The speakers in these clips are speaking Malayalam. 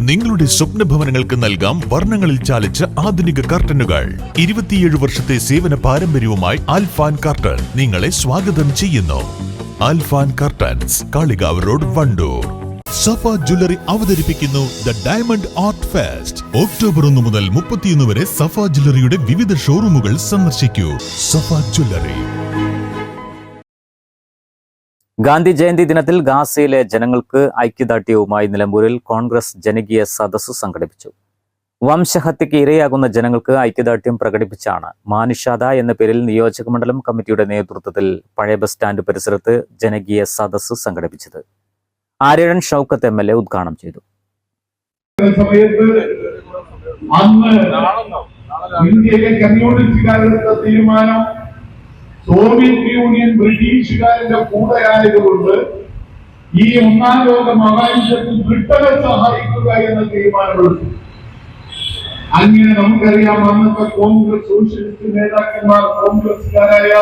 നിങ്ങളുടെ സ്വപ്ന ഭവനങ്ങൾക്ക് നൽകാം വർണങ്ങളിൽ ചാലിച്ച ആധുനിക കർട്ടനുകൾ. ഇരുപത്തിയേഴ് വർഷത്തെ സേവന പാരമ്പര്യവുമായി ആൽഫാൻ കർട്ടൻ നിങ്ങളെ സ്വാഗതം ചെയ്യുന്നു. Alfan curtains Kalikavu road Wandoor. Safa jewellery അവതരിപ്പിക്കുന്നു the diamond art fest. October ഒന്ന് മുതൽ മുപ്പത്തിയൊന്ന് വരെ സഫ ജ്വല്ലറിയുടെ വിവിധ ഷോറൂമുകൾ സന്ദർശിക്കൂ. സഫ ജ്വല്ലറി. ഗാന്ധി ജയന്തി ദിനത്തിൽ ഗാസയിലെ ജനങ്ങൾക്ക് ഐക്യദാർഢ്യവുമായി നിലമ്പൂരിൽ കോൺഗ്രസ് ജനകീയ സദസ്സ് സംഘടിപ്പിച്ചു. വംശഹത്യയ്ക്ക് ഇരയാകുന്ന ജനങ്ങൾക്ക് ഐക്യദാർഢ്യം പ്രകടിപ്പിച്ചാണ് മാനുഷാദ എന്ന പേരിൽ നിയോജക മണ്ഡലം കമ്മിറ്റിയുടെ നേതൃത്വത്തിൽ പഴയ ബസ് സ്റ്റാൻഡ് പരിസരത്ത് ജനകീയ സദസ്സ് സംഘടിപ്പിച്ചത്. Aryadan Shoukath M L A ഉദ്ഘാടനം ചെയ്തു. ഇന്ത്യയിലെ കമ്മ്യൂണിസ്റ്റുകാരെടുത്ത തീരുമാനം സോവിയറ്റ് യൂണിയൻ ബ്രിട്ടീഷുകാരുടെ കൂടെയായതുകൊണ്ട് ഈ ഒന്നാം ലോക മഹായുദ്ധത്തിൽ ബ്രിട്ടനെ സഹായിക്കുക എന്ന തീരുമാനമെടുത്തു. അങ്ങനെ നമുക്കറിയാം അന്നത്തെ കോൺഗ്രസ് സോഷ്യലിസ്റ്റ് നേതാക്കന്മാർ കോൺഗ്രസ്സുകാരായ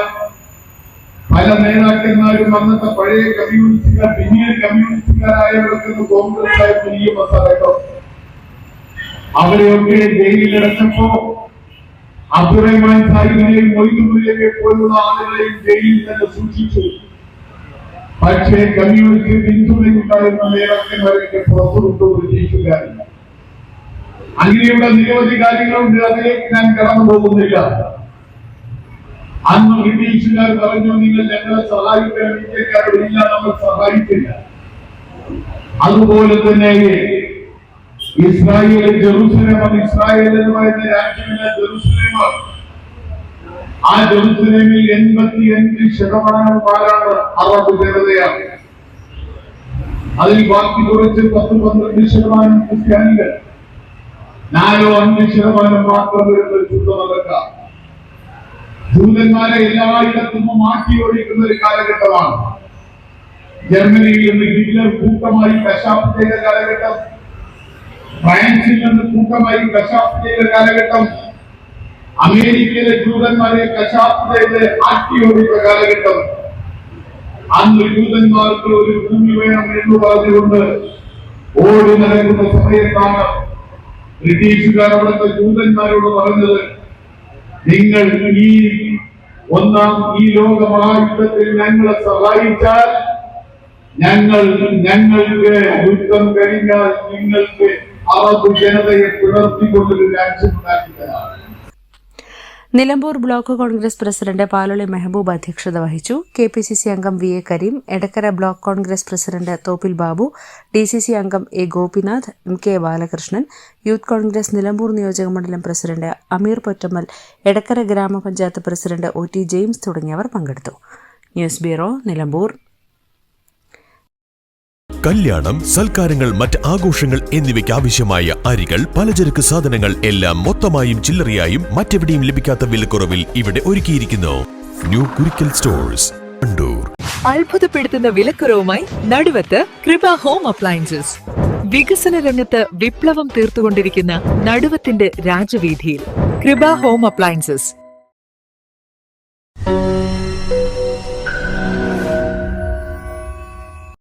പല നേതാക്കന്മാരും അന്നത്തെ പഴയ കമ്മ്യൂണിസ്റ്റുകാർ പിന്നീട് കമ്മ്യൂണിസ്റ്റുകാരായവർക്ക് കോൺഗ്രസ് ആയ വലിയ മസാലകൾ അവരെയൊക്കെ ജയിലിലടച്ചപ്പോ അബ്ദുറഹ്മാൻ സാഹിബിനെയും മൊയ്തുമുലിയെ പോലുള്ള ആളുകളെയും ജയിലിൽ തന്നെ സൂക്ഷിച്ചു. പക്ഷേ കമ്മ്യൂണിസ്റ്റ് പിന്തുണയുണ്ടായിരുന്ന നേതാക്കന്മാരൊക്കെ പുറത്തുവിട്ടു ബ്രിട്ടീഷുകാരില്ല അങ്ങനെയുള്ള നിരവധി കാര്യങ്ങളുണ്ട് അതിലേക്ക് ഞാൻ കടന്നു പോകുന്നില്ല. അന്ന് ബ്രിട്ടീഷുകാർ പറഞ്ഞു നിങ്ങൾ ഞങ്ങളെ സഹായിക്കാൻ ഇന്ത്യക്കാരോടില്ല നമ്മൾ സഹായിക്കില്ല. അതുപോലെ തന്നെ ഇസ്രായേൽ ജെറുസലേമാണ് ഇസ്രായേൽ എന്ന് പറയുന്ന രാജ്യമില്ല ജെറുസലേമാണ് ആ ജെറുസലേമിൽ എൺപത്തി അഞ്ച് ശതമാനം ആരാണ് അറബ് ജനതയാണ്. അതിൽ ബാക്കി കുറച്ച് പത്ത് പന്ത്രണ്ട് ശതമാനം ക്രിസ്ത്യാനികൾ. നാലോ അഞ്ച് ശതമാനം മാത്രം വരുന്ന ശുദ്ധമതക്കാർ ജൂതന്മാരെ എല്ലായിടത്തും മാറ്റി ഓടിക്കുന്ന ഒരു കാലഘട്ടമാണ്. ജർമ്മനിയിൽ നിന്ന് ഹിറ്റ്ലർ കൂട്ടമായി കശാപ്പ് ചെയ്ത കാലഘട്ടം. ഫ്രാൻസിൽ നിന്ന് കൂട്ടമായി കശാപ്പ് ചെയ്ത കാലഘട്ടം അമേരിക്കയിലെ ജൂതന്മാരെ കശാപ്പ് ചെയ്ത് ആട്ടി കാലഘട്ടം. അന്ന് ജൂതന്മാർക്ക് ഒരു ഭൂമി വേണം എന്ന് പറഞ്ഞുകൊണ്ട് ഓടി നടക്കുന്ന സമയത്താണ് ബ്രിട്ടീഷുകാർ അവിടുത്തെ ജൂതന്മാരോട് പറഞ്ഞത് നിങ്ങൾ ഈ ഒന്നാം ഈ ലോക മഹായുദ്ധത്തിൽ ഞങ്ങളെ സഹായിച്ചാൽ ഞങ്ങൾ ഞങ്ങൾക്ക് യുദ്ധം കഴിഞ്ഞാൽ നിങ്ങൾക്ക് നിലമ്പൂർ ബ്ലോക്ക് കോൺഗ്രസ് പ്രസിഡന്റ് പാലൊളി മെഹബൂബ് അധ്യക്ഷത വഹിച്ചു. കെ പി സി സി അംഗം V A Kareem Edakkara block Congress president Thoppil Babu D C C അംഗം A Gopinath M K Balakrishnan youth Congress Nilambur നിയോജക മണ്ഡലം പ്രസിഡന്റ് അമീർ പൊറ്റമ്മൽ എടക്കര ഗ്രാമപഞ്ചായത്ത് പ്രസിഡന്റ് ഒ ടി ജെയിംസ് തുടങ്ങിയവർ പങ്കെടുത്തു. News bureau Nilambur. കല്യാണം സൽക്കാരങ്ങൾ മറ്റ് ആഘോഷങ്ങൾ എന്നിവയ്ക്ക് ആവശ്യമായ അരികൾ പലചരക്ക് സാധനങ്ങൾ എല്ലാം മൊത്തമായും ചില്ലറയായും മറ്റെവിടെയും ലഭിക്കാത്ത വിലക്കുറവിൽ ഇവിടെ ഒരുക്കിയിരിക്കുന്നു. ന്യൂ കുരിക്കൽ സ്റ്റോഴ്സ് കണ്ടൂർ അത്ഭുതപ്പെടുത്തുന്ന വിലക്കുറവുമായി നടുവത്ത് കൃപ ഹോം അപ്ലയൻസസ്. വികസന രംഗത്ത് വിപ്ലവം തീർത്തുകൊണ്ടിരിക്കുന്ന നടുവത്തിന്റെ രാജവീതിയിൽ കൃപ ഹോം അപ്ലയൻസസ്.